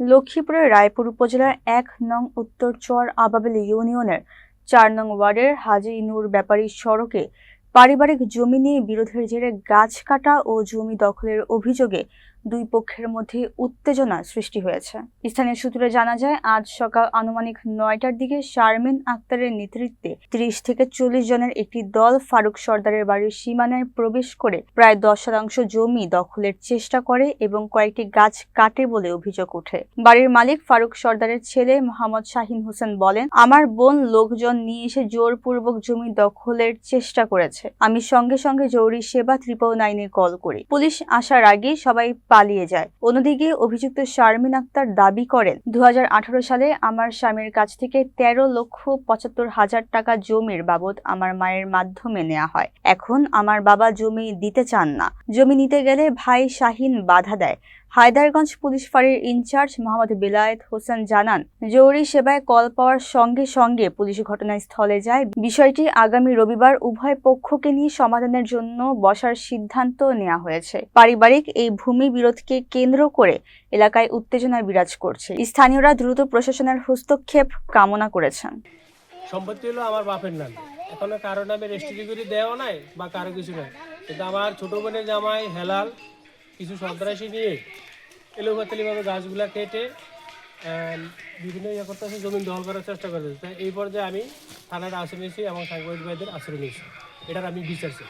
লক্ষ্মীপুরের রায়পুর উপজেলার এক নং উত্তর চর আবাবিল ইউনিয়নের চার নং ওয়ার্ডের হাজি নূর ব্যাপারী সড়কে পারিবারিক জমি নিয়ে বিরোধের জেরে গাছ কাটা ও জমি দখলের অভিযোগে দুই পক্ষের মধ্যে উত্তেজনা সৃষ্টি হয়েছে। স্থানীয় সূত্রে জানা যায়, আজ সকাল আনুমানিক নয়টার দিকে শারমিন আক্তারের নেতৃত্বে ত্রিশ থেকে চল্লিশ জনের একটি দল ফারুক সর্দারের বাড়ির সীমানায় প্রবেশ করে প্রায় দশ শতাংশ জমি দখলের চেষ্টা করে এবং কয়েকটি গাছ কাটে বলে অভিযোগ ওঠে। বাড়ির মালিক ফারুক সর্দারের ছেলে মোহাম্মদ শাহিন হোসেন বলেন, আমার বোন লোকজন নিয়ে এসে জোরপূর্বক জমি দখলের চেষ্টা করেছে। আমি সঙ্গে সঙ্গে জরুরি সেবা ত্রিপল নাইনে কল করি। পুলিশ আসার আগে সবাই পালিয়ে যায়। অন্যদিকে অভিযুক্ত শারমিন আক্তার দাবি করেন দু হাজার আঠারো সালে আমার স্বামীর কাছ থেকে তেরো লক্ষ পঁচাত্তর হাজার টাকা জমির বাবদ আমার মায়ের মাধ্যমে নেওয়া হয়। এখন আমার বাবা জমি দিতে চান না। জমি নিতে গেলে ভাই শাহিন বাধা দেয়। হায়দারগঞ্জ পুলিশ ফাঁড়ির ইনচার্জ মোহাম্মদ বেলায়েত হোসেন জানান, জরুরি সেবায় কল পাওয়ার সঙ্গে সঙ্গে পুলিশ ঘটনাস্থলে যায়। বিষয়টি আগামী রবিবার উভয় পক্ষকে নিয়ে সমাধানের জন্য বসার সিদ্ধান্ত নেওয়া হয়েছে। পারিবারিক এই ভূমি বিরোধকে কেন্দ্র করে এলাকায় উত্তেজনা বিরাজ করছে। স্থানীয়রা দ্রুত প্রশাসনের হস্তক্ষেপ কামনা করেছেন। সম্পত্তি হলো আমার বাপের নামে। এখনও কারও নামে রেজিস্ট্রি দেওয়া নাই বা কারও কিছু নাই। কিন্তু আমার ছোট বোনের জামাই, হেলাল, কিছু সন্ত্রাসী নিয়ে এলোপাতালিভাবে গাছগুলা কেটে বিভিন্ন ইয়ে করতেছে জমি দখল করার চেষ্টা করতেছে তাই এই পর্যায়ে আমি থানার আশ্রয় নিয়েছি এবং সাংবাদিক ভাইদের আশ্রয় নিয়েছি এটার আমি বিচার চাই।